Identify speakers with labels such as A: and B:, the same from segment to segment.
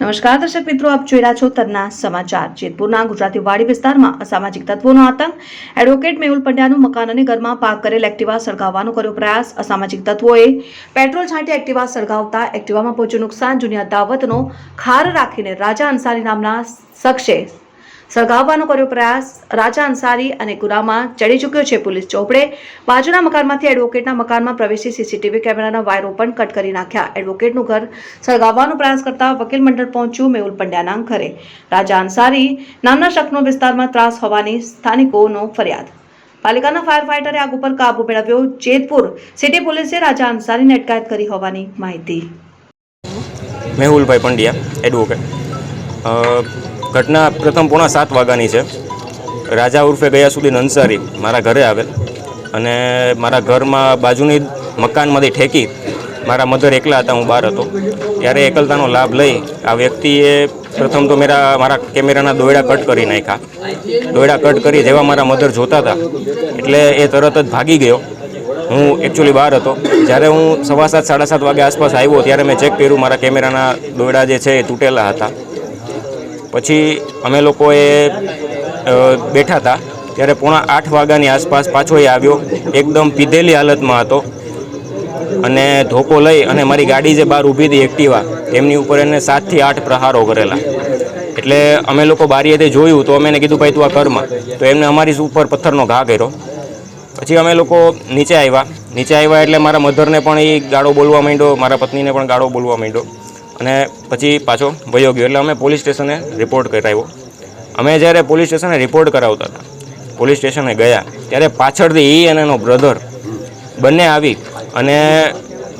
A: નમસ્કાર, દર્શક મિત્રો, આપ જોઈ રહ્યા છો તરના સમાચાર. જેતપુરના ગુજરાતી વાડી વિસ્તારમાં અસામાજિક તત્વોનો આતંક. એડવોકેટ મેહુલ પંડ્યાનું મકાન અને ઘરમાં પાર્ક કરેલ એક્ટિવા સળગાવવાનો કર્યો પ્રયાસ. અસામાજિક તત્વોએ પેટ્રોલ છાંટી એક્ટિવા સળગાવતા એક્ટિવામાં પહોંચ્યું નુકસાન. જુનિયા દાવતનો ખાર રાખીને રાજા અંસારી નામના શખ્સે સળગાવવાનો કર્યો પ્રયાસ. રાજા અંસારી અને ગુનામાં ચડી ચૂક્યો છે પોલીસ ચોપડે. બાજુના મકાનમાંથી એડવોકેટના મકાનમાં પ્રવેશી સીસીટીવી કેમેરાના વાયરો પણ કટ કરી નાખ્યા. એડવોકેટનું ઘર સળગાવવાનો પ્રયાસ કરતા વકીલ મંડળ પહોંચ્યું મેહુલ પંડ્યાના ઘરે. રાજા અંસારી નામના શખ્સનો વિસ્તારમાં ત્રાસ હોવાની સ્થાનિકોનો ફરિયાદ. પાલિકાના ફાયર ફાઇટરે આગ ઉપર કાબુ મેળવ્યો. જેતપુર સિટી પોલીસે રાજા અંસારીને અટકાયત કરી હોવાની માહિતી.
B: મેહુલભાઈ પંડ્યા એડવોકેટ ઘટના પ્રથમ પોણા સાત વાગ્યાની છે. રાજા ઉર્ફે ગયા સુધી અંસારી મારા ઘરે આવેલ અને મારા ઘરમાં બાજુની મકાનમાંથી ઠેકી મારા મધર એકલા હતા, હું બહાર હતો. ત્યારે એકલતાનો લાભ લઈ આ વ્યક્તિએ પ્રથમ તો મેરા, મારા કેમેરાના દોયડા કટ કરી નાખ્યા. દોયડા કટ કરી જેવા મારા મધર જોતા હતા. એટલે એ તરત જ ભાગી ગયો. હું એકચ્યુઅલી બહાર હતો. જ્યારે હું સવા સાત, સાડા સાત વાગે આસપાસ આવ્યો, ત્યારે મેં ચેક કર્યું, મારા કેમેરાના દોયડા જે છે એ તૂટેલા હતા. પછી અમે લોકોએ બેઠા હતા. ત્યારે પોણા આઠ વાગ્યાની આસપાસ પાછો એ આવ્યો. એકદમ પીધેલી હાલતમાં હતો. અને ધોકો લઈ અને મારી ગાડી જે બહાર ઊભી હતી એક્ટિવા એમની ઉપર એને સાતથી આઠ પ્રહારો કરેલા. એટલે અમે લોકો બારીએથી જોયું તો અમે એને કીધું, ભાઈ, તું આ કરમાં તો એમને અમારી ઉપર પથ્થરનો ઘા કર્યો. પછી અમે લોકો નીચે આવ્યા. નીચે આવ્યા એટલે મારા મધરને પણ એ ગાળો બોલવા માંડ્યો, મારા પત્નીને પણ ગાળો બોલવા માંડ્યો. અને પછી પાછો વયો ગયો. એટલે અમે પોલીસ સ્ટેશને રિપોર્ટ કરાવ્યો. અમે જ્યારે પોલીસ સ્ટેશને રિપોર્ટ કરાવતા હતા, પોલીસ સ્ટેશને ગયા, ત્યારે પાછળથી એ અને એનો બ્રધર બંને આવી અને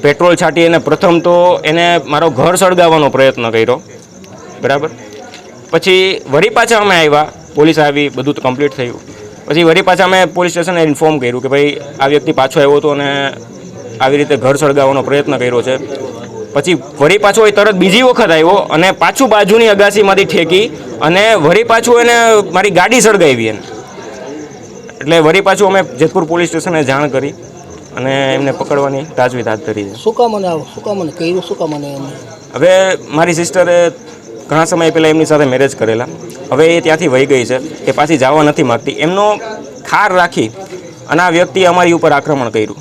B: પેટ્રોલ છાંટી અને પ્રથમ તો એને મારો ઘર સળગાવવાનો પ્રયત્ન કર્યો. બરાબર? પછી વળી પાછા અમે આવ્યા, પોલીસ આવી, બધું કમ્પ્લીટ થયું. પછી વળી પાછા અમે પોલીસ સ્ટેશને ઇન્ફોર્મ કર્યું કે ભાઈ આ વ્યક્તિ પાછો આવ્યો હતો અને આવી રીતે ઘર સળગાવવાનો પ્રયત્ન કર્યો છે. પછી વળી પાછો એ તરત બીજી વખત આવ્યો અને પાછું બાજુની અગાસીમાંથી ઠેકી અને વળી પાછું એને મારી ગાડી સળગાવી એને. એટલે વળી પાછું અમે જેતપુર પોલીસ સ્ટેશને જાણ કરી અને એમને પકડવાની તાજવીજ હાથ ધરી છે.
C: શું કામ મને આવું? શું કામ મને કહ્યું શું કામ મને
B: હવે મારી સિસ્ટરે ઘણા સમય પહેલાં એમની સાથે મેરેજ કરેલા. હવે એ ત્યાંથી વહી ગઈ છે એ પાછી જવા નથી માગતી. એમનો ખાર રાખી અને આ વ્યક્તિએ અમારી ઉપર આક્રમણ કર્યું.